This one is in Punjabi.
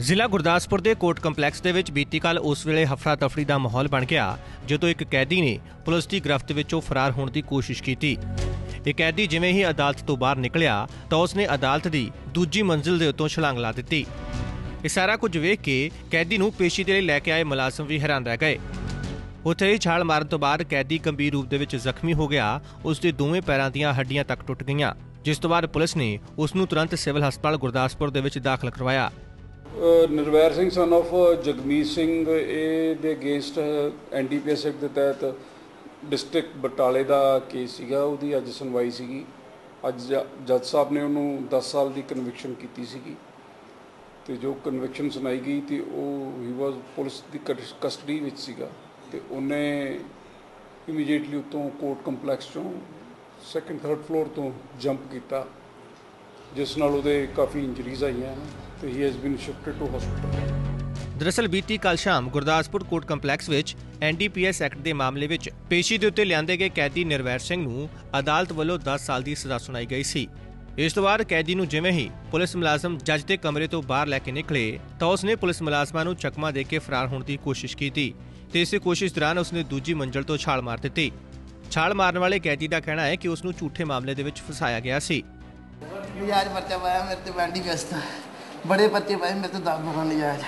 ਜ਼ਿਲ੍ਹਾ ਗੁਰਦਾਸਪੁਰ ਦੇ ਕੋਰਟ ਕੰਪਲੈਕਸ ਦੇ ਵਿੱਚ ਬੀਤੀ ਕੱਲ ਉਸ ਵੇਲੇ ਹਫੜਾ ਤਫੜੀ ਦਾ ਮਾਹੌਲ ਬਣ ਗਿਆ, ਜਦੋਂ ਇੱਕ ਕੈਦੀ ਨੇ ਪੁਲਿਸ ਦੀ ਗ੍ਰਿਫਤ ਵਿੱਚੋਂ ਫਰਾਰ ਹੋਣ ਦੀ ਕੋਸ਼ਿਸ਼ ਕੀਤੀ। ਇਹ ਕੈਦੀ ਜਿਵੇਂ ਹੀ ਅਦਾਲਤ ਤੋਂ ਬਾਹਰ ਨਿਕਲਿਆ, ਤਾਂ ਉਸਨੇ ਅਦਾਲਤ ਦੀ ਦੂਜੀ ਮੰਜ਼ਿਲ ਦੇ ਉੱਤੋਂ ਛਲਾਂਗ ਲਾ ਦਿੱਤੀ। ਇਹ ਸਾਰਾ ਕੁਝ ਵੇਖ ਕੇ ਕੈਦੀ ਨੂੰ ਪੇਸ਼ੀ ਦੇ ਲਈ ਲੈ ਕੇ ਆਏ ਮੁਲਾਜ਼ਮ ਵੀ ਹੈਰਾਨ ਰਹਿ ਗਏ। ਉੱਥੇ ਹੀ ਛਾਲ ਮਾਰਨ ਤੋਂ ਬਾਅਦ ਕੈਦੀ ਗੰਭੀਰ ਰੂਪ ਦੇ ਵਿੱਚ ਜ਼ਖਮੀ ਹੋ ਗਿਆ, ਉਸ ਦੇ ਦੋਵੇਂ ਪੈਰਾਂ ਦੀਆਂ ਹੱਡੀਆਂ ਤੱਕ ਟੁੱਟ ਗਈਆਂ, ਜਿਸ ਤੋਂ ਬਾਅਦ ਪੁਲਿਸ ਨੇ ਉਸ ਨੂੰ ਤੁਰੰਤ ਸਿਵਲ ਹਸਪਤਾਲ ਗੁਰਦਾਸਪੁਰ ਦੇ ਵਿੱਚ ਦਾਖਲ ਕਰਵਾਇਆ। ਨਿਰਵੈਰ ਸਿੰਘ ਸਨ of ਜਗਮੀਤ ਸਿੰਘ, ਇਹ ਦੇ ਅਗੇਂਸਟ ਐਨਡੀਪੀਐਸ ਐਕਟ ਦੇ ਤਹਿਤ ਡਿਸਟ੍ਰਿਕਟ ਬਟਾਲੇ ਦਾ ਕੇਸ ਸੀਗਾ, ਉਹਦੀ ਅੱਜ ਸੁਣਵਾਈ ਸੀਗੀ। ਅੱਜ ਜ- ਜੱਜ ਸਾਹਿਬ ਨੇ ਉਹਨੂੰ 10 ਸਾਲ ਦੀ ਕਨਵਿਕਸ਼ਨ ਕੀਤੀ ਸੀਗੀ। ਤੇ ਜੋ ਕਨਵਿਕਸ਼ਨ ਸੁਣਾਈ ਗਈ ਤੇ ਉਹ ਹੀ ਵਾਸ ਪੁਲਿਸ ਦੀ ਕਸਟਡੀ ਵਿੱਚ ਸੀਗਾ। ਤੇ ਉਹਨੇ ਇਮੀਡੀਏਟਲੀ ਉਤੋਂ ਕੋਰਟ ਕੰਪਲੈਕਸ ਚੋਂ ਸੈਕੰਡ ਥਰਡ ਫਲੋਰ ਤੋਂ ਜੰਪ ਕੀਤਾ। ਜਿਸ ਨਾਲ ਉਹਦੇ ਕਾਫੀ ਇੰਜਰੀਜ਼ ਆਈਆਂ ਹਨ ਤੇ he has been shifted to hospital ਦਰਅਸਲ ਬੀਤੀ ਕੱਲ ਸ਼ਾਮ ਗੁਰਦਾਸਪੁਰ ਕੋਰਟ ਕੰਪਲੈਕਸ ਵਿੱਚ ਐਨਡੀਪੀਐਸ ਐਕਟ ਦੇ ਮਾਮਲੇ ਵਿੱਚ ਪੇਸ਼ੀ ਦੇ ਉੱਤੇ ਲਿਆਂਦੇ ਗਏ ਕੈਦੀ ਨਿਰਵੈਰ ਸਿੰਘ ਨੂੰ ਅਦਾਲਤ ਵੱਲੋਂ 10 ਸਾਲ ਦੀ ਸਜ਼ਾ ਸੁਣਾਈ ਗਈ ਸੀ। ਇਸ ਤੋਂ ਬਾਅਦ ਕੈਦੀ ਨੂੰ ਜਿਵੇਂ ਹੀ ਪੁਲਿਸ ਮੁਲਾਜ਼ਮ ਜੱਜ ਦੇ ਕਮਰੇ ਤੋਂ ਬਾਹਰ ਲੈ ਕੇ ਨਿਕਲੇ ਤਾਂ ਉਸਨੇ ਪੁਲਿਸ ਮੁਲਾਜ਼ਮਾਂ ਨੂੰ ਚਕਮਾ ਦੇ ਕੇ ਫਰਾਰ ਹੋਣ ਦੀ ਕੋਸ਼ਿਸ਼ ਕੀਤੀ ਤੇ ਇਸੇ ਕੋਸ਼ਿਸ਼ ਦੌਰਾਨ ਉਸਨੇ ਦੂਜੀ ਮੰਜ਼ਲ ਤੋਂ ਛਾਲ ਮਾਰ ਦਿੱਤੀ। ਛਾਲ ਮਾਰਨ ਵਾਲੇ ਕੈਦੀ ਦਾ ਕਹਿਣਾ ਹੈ ਕਿ ਉਸ ਨੂੰ ਝੂਠੇ ਮਾਮਲੇ ਦੇ ਵਿੱਚ ਫਸਾਇਆ ਗਿਆ ਸੀ। ਨਜਾਇਜ਼ ਪਰਚਾ ਪਾਇਆ ਮੇਰੇ ਤੇ ਬੈਂਡੀ ਵਿਅਸਤ ਬੜੇ ਪਰਚੇ ਪਾਏ, ਮੇਰੇ ਤੇ ਦਾਬ ਬਖਾਨ ਨਜਾਇਜ਼